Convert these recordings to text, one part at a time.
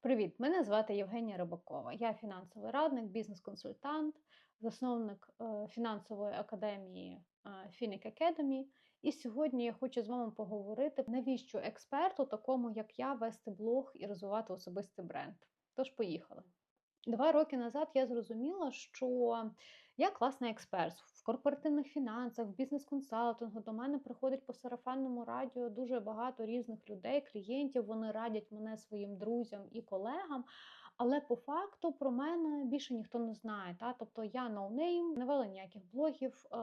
Привіт! Мене звати Євгенія Рибакова. Я фінансовий радник, бізнес-консультант, засновник е, фінансової академії Phoenix Finnic Academy. І сьогодні я хочу з вами поговорити, навіщо експерту, такому як я, вести блог і розвивати особистий бренд. Тож, поїхали. Два роки назад я зрозуміла, що я класний експерт в корпоративних фінансах, в бізнес-консалтингу. До мене приходить по сарафанному радіо дуже багато різних людей, клієнтів. Вони радять мене своїм друзям і колегам. Але по факту про мене більше ніхто не знає. Та? Тобто я ноунейм, не вела ніяких блогів. Е,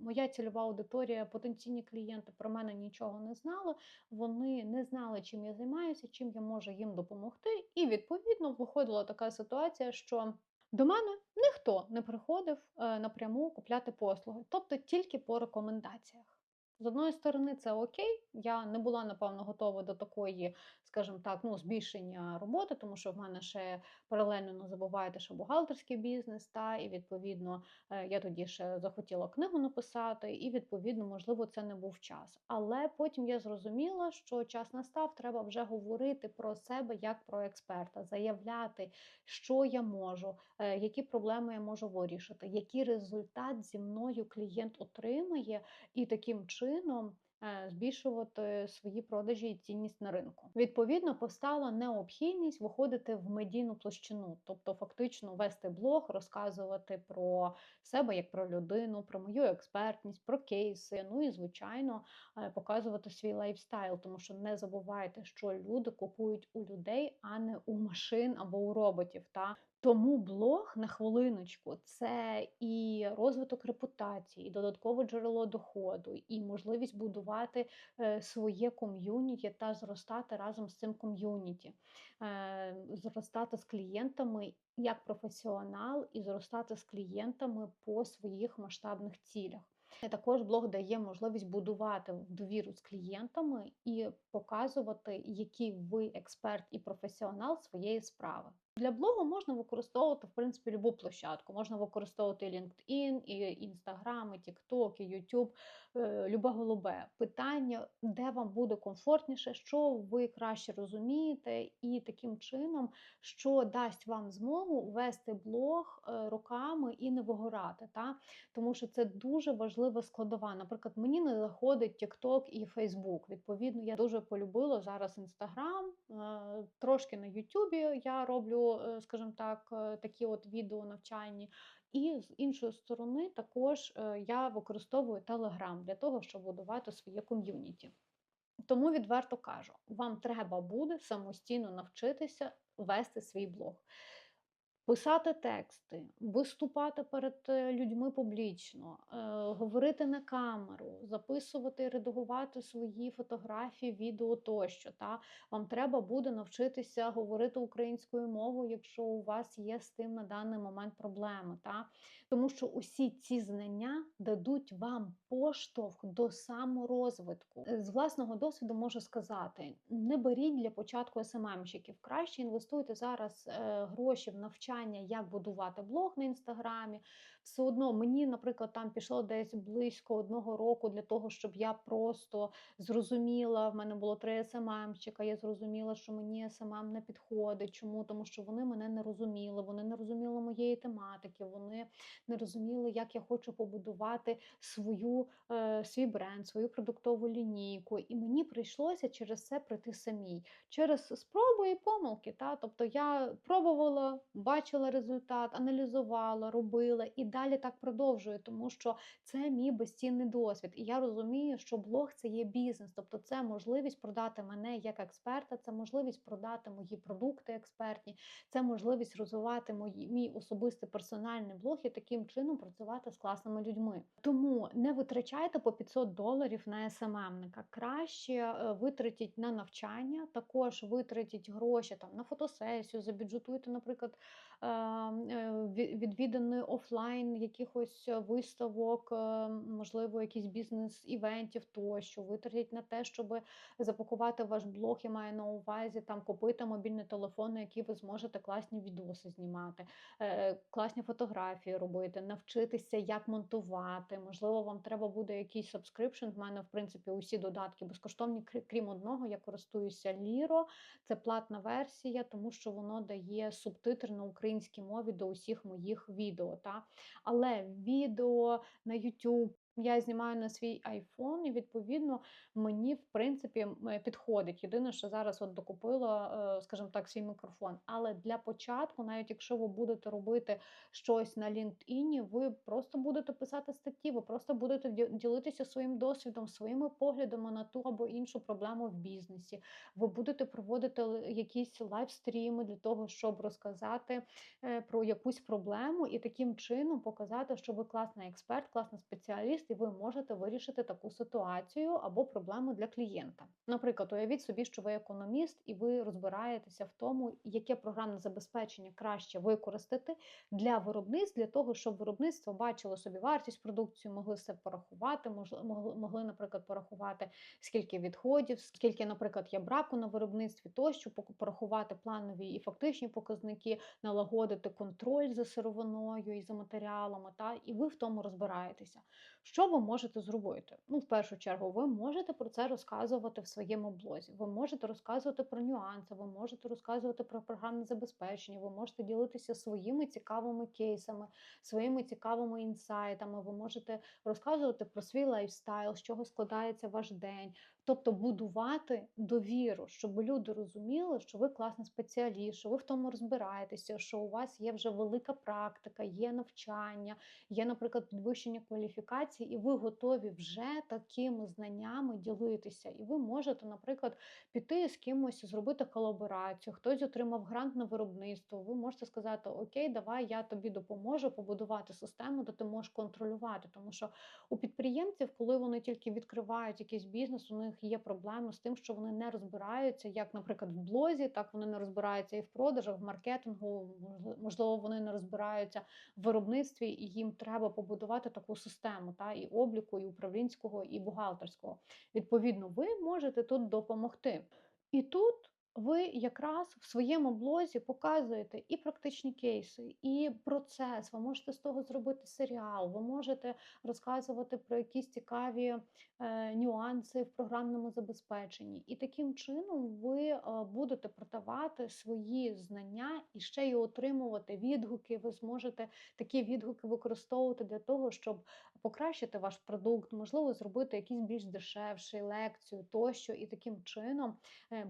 моя цільова аудиторія, потенційні клієнти про мене нічого не знали. Вони не знали, чим я займаюся, чим я можу їм допомогти. І відповідно виходила така ситуація, що до мене ніхто не приходив е, напряму купляти послуги, тобто тільки по рекомендаціях. З одної сторони, це окей. Я не була напевно готова до такої, скажімо так, ну збільшення роботи, тому що в мене ще паралельно не забувайте, що бухгалтерський бізнес, та і відповідно е, я тоді ще захотіла книгу написати, і відповідно, можливо, це не був час. Але потім я зрозуміла, що час настав, треба вже говорити про себе як про експерта, заявляти, що я можу, е, які проблеми я можу вирішити, який результат зі мною клієнт отримає, і таким чином. Е, Збільшувати свої продажі і цінність на ринку. Відповідно, постала необхідність виходити в медійну площину, тобто фактично вести блог, розказувати про себе як про людину, про мою експертність, про кейси. Ну і звичайно е, показувати свій лайфстайл, тому що не забувайте, що люди купують у людей, а не у машин або у роботів. Та тому блог на хвилиночку це і розвиток репутації, і додаткове джерело доходу, і можливість будувати е, своє ком'юніті та зростати разом з цим ком'юніті, е, зростати з клієнтами як професіонал, і зростати з клієнтами по своїх масштабних цілях. Також блог дає можливість будувати довіру з клієнтами і показувати, який ви експерт і професіонал своєї справи. Для блогу можна використовувати в принципі любу площадку. Можна використовувати і LinkedIn, і Instagram, і TikTok, і YouTube, е, любе голубе. Питання, де вам буде комфортніше, що ви краще розумієте, і таким чином, що дасть вам змогу вести блог е, роками і не вигорати. Та? Тому що це дуже важлива складова. Наприклад, мені не заходить TikTok і Facebook. Відповідно, я дуже полюбила зараз Instagram, е, трошки на YouTube я роблю е, скажімо так, е, такі от відео навчальні. І з іншої сторони, також е, я використовую Telegram для того, щоб будувати своє ком'юніті. Тому відверто кажу, вам треба буде самостійно навчитися вести свій блог. Писати тексти, виступати перед е, людьми публічно, е, говорити на камеру, записувати редагувати свої фотографії, відео тощо. Та? Вам треба буде навчитися говорити українською мовою, якщо у вас є з тим на даний момент проблеми. Та? Тому що усі ці знання дадуть вам поштовх до саморозвитку. Е, З власного досвіду можу сказати: не беріть для початку СММщиків. Краще інвестуйте зараз гроші в навчання, як будувати блог на інстаграмі. Все одно мені, наприклад, там пішло десь близько одного року для того, щоб я просто зрозуміла. В мене було три СММщика. Я зрозуміла, що мені СММ не підходить. Чому? Тому що вони мене не розуміли, вони не розуміли моєї тематики, вони не розуміли, як я хочу побудувати свою, е, свій бренд, свою продуктову лінійку. І мені прийшлося через це пройти самій, через спроби і помилки. Та? Тобто я пробувала, бачила результат, аналізувала, робила і далі так продовжую, тому що це мій безцінний досвід. І я розумію, що блог це є бізнес, тобто це можливість продати мене як експерта, це можливість продати мої продукти експертні, це можливість розвивати мої, мій особистий персональний блог і таким чином працювати з класними людьми. Тому не витрачайте по 500 доларів на СММника. Краще е, витратіть на навчання, також витратіть гроші там на фотосесію, забюджетуйте, наприклад, е, е, ві- відвіданий офлайн онлайн якихось е, виставок, е, можливо, якісь бізнес-івентів тощо, витратять на те, щоб запакувати ваш блог, я маю на увазі там купити мобільний телефон, на який ви зможете класні відоси знімати, е, класні фотографії робити, навчитися, як монтувати. Можливо, вам треба буде якийсь subscription. В мене, в принципі, усі додатки безкоштовні, крім одного, я користуюся Liro. Це платна версія, тому що воно дає субтитри на українській мові до усіх моїх відео. Та? Але відео на YouTube я знімаю на свій iPhone, і відповідно мені в принципі е, підходить. Єдине, що зараз от докупила, е, скажімо так, свій мікрофон. Але для початку, навіть якщо ви будете робити щось на LinkedIn, ви просто будете писати статті, ви просто будете ді- ділитися своїм досвідом, своїми поглядами на ту або іншу проблему в бізнесі. Ви будете проводити якісь лайвстріми для того, щоб розказати е, про якусь проблему і таким чином показати, що ви класний експерт, класний спеціаліст, і ви можете вирішити таку ситуацію або проблему для клієнта. Наприклад, уявіть собі, що ви економіст, і ви розбираєтеся в тому, яке програмне забезпечення краще використати для виробництв, для того, щоб виробництво бачило собі вартість продукції, могли все порахувати, могли, наприклад, порахувати, скільки відходів, скільки, наприклад, є браку на виробництві, тощо порахувати планові і фактичні показники, налагодити контроль за сировиною і за матеріалами, та і ви в тому розбираєтеся. Що ви можете зробити? Ну, в першу чергу, ви можете про це розказувати в своєму блозі. Ви можете розказувати про нюанси, ви можете розказувати про програмне забезпечення, ви можете ділитися своїми цікавими кейсами, своїми цікавими інсайтами. Ви можете розказувати про свій лайфстайл, з чого складається ваш день. Тобто будувати довіру, щоб люди розуміли, що ви класний спеціаліст, що ви в тому розбираєтеся, що у вас є вже велика практика, є навчання, є, наприклад, підвищення кваліфікації, і ви готові вже такими знаннями ділитися. І ви можете, наприклад, піти з кимось, зробити колаборацію, хтось отримав грант на виробництво. Ви можете сказати: Окей, давай я тобі допоможу побудувати систему, де ти можеш контролювати. Тому що у підприємців, коли вони тільки відкривають якийсь бізнес, у них є проблеми з тим, що вони не розбираються, як, наприклад, в блозі, так вони не розбираються і в продажах, в маркетингу, можливо, вони не розбираються в виробництві, і їм треба побудувати таку систему, і обліку, і управлінського, і бухгалтерського. Відповідно, ви можете тут допомогти. І тут ви якраз в своєму блозі показуєте і практичні кейси, і процес. Ви можете з того зробити серіал, ви можете розказувати про якісь цікаві е, нюанси в програмному забезпеченні. І таким чином ви е, будете продавати свої знання і ще й отримувати відгуки. Ви зможете такі відгуки використовувати для того, щоб покращити ваш продукт, можливо, зробити якийсь більш дешевший лекцію тощо, і таким чином е,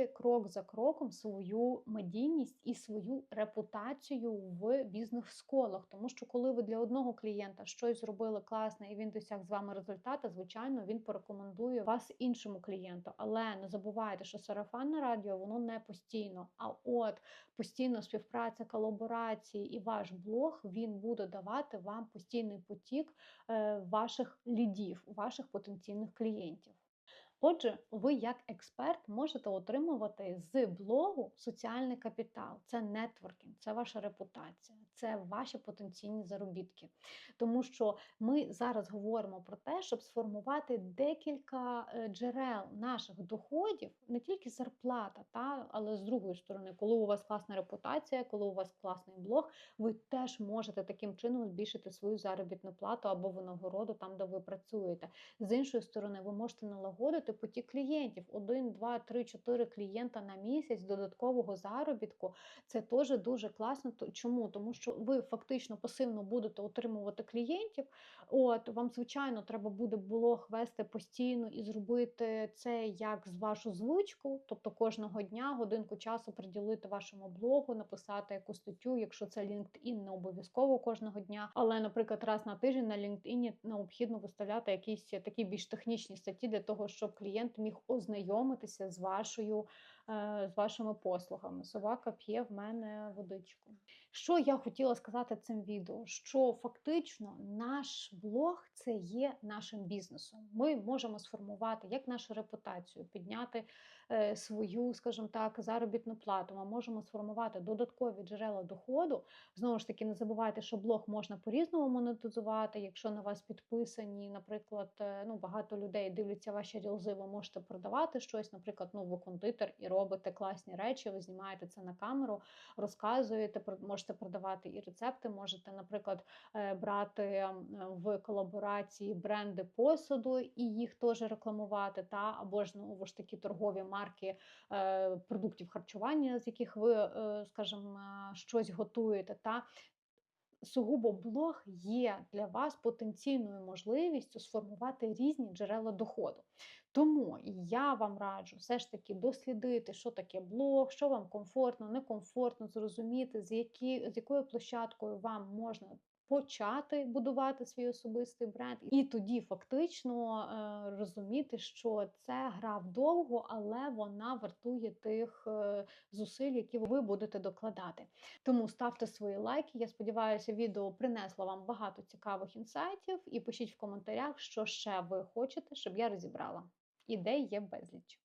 будувати крок за кроком свою медійність і свою репутацію в бізнес-школах. Тому що коли ви для одного клієнта щось зробили класне і він досяг з вами результата, звичайно, він порекомендує вас іншому клієнту. Але не забувайте, що сарафанне радіо воно не постійно. А от постійна співпраця, колаборації і ваш блог він буде давати вам постійний потік е, ваших лідів, ваших потенційних клієнтів. Отже, ви як експерт можете отримувати з блогу соціальний капітал. Це нетворкінг, це ваша репутація, це ваші потенційні заробітки. Тому що ми зараз говоримо про те, щоб сформувати декілька е, джерел наших доходів, не тільки зарплата, та, але з другої сторони, коли у вас класна репутація, коли у вас класний блог, ви теж можете таким чином збільшити свою заробітну плату або винагороду там, де ви працюєте. З іншої сторони, ви можете налагодити потік клієнтів: один, два, три, чотири клієнта на місяць додаткового заробітку. Це теж дуже класно. Чому? Тому що ви фактично пасивно будете отримувати клієнтів. От вам, звичайно, треба буде блог вести постійно і зробити це як з вашу звичку, тобто кожного дня годинку часу приділити вашому блогу, написати якусь статтю, якщо це LinkedIn, не обов'язково кожного дня. Але, наприклад, раз на тиждень на LinkedIn необхідно виставляти якісь такі більш технічні статті для того, щоб клієнт міг ознайомитися з вашою з вашими послугами. Собака п'є в мене водичку. Що я хотіла сказати цим відео? Що фактично наш блог це є нашим бізнесом. Ми можемо сформувати як нашу репутацію, підняти е, свою, скажімо так, заробітну плату. Ми можемо сформувати додаткові джерела доходу. Знову ж таки, не забувайте, що блог можна по-різному монетизувати. Якщо на вас підписані, наприклад, е, ну багато людей дивляться ваші рілзи, ви можете продавати щось. Наприклад, ви кондитер і робите класні речі, ви знімаєте це на камеру, розказуєте, можете продавати і рецепти, можете, наприклад, е, брати в колаборації бренди посуду і їх теж рекламувати, та або ж ну ж такі торгові марки е, продуктів харчування, з яких ви, е, скажімо, щось готуєте. Та сугубо блог є для вас потенційною можливістю сформувати різні джерела доходу. Тому я вам раджу все ж таки дослідити, що таке блог, що вам комфортно, некомфортно, зрозуміти, з, які, з якою площадкою вам можна. Почати будувати свій особистий бренд, і тоді фактично е, розуміти, що це гра вдовго, але вона вартує тих е, зусиль, які ви будете докладати. Тому ставте свої лайки. Я сподіваюся, відео принесло вам багато цікавих інсайтів. І пишіть в коментарях, що ще ви хочете, щоб я розібрала. Ідей є безліч.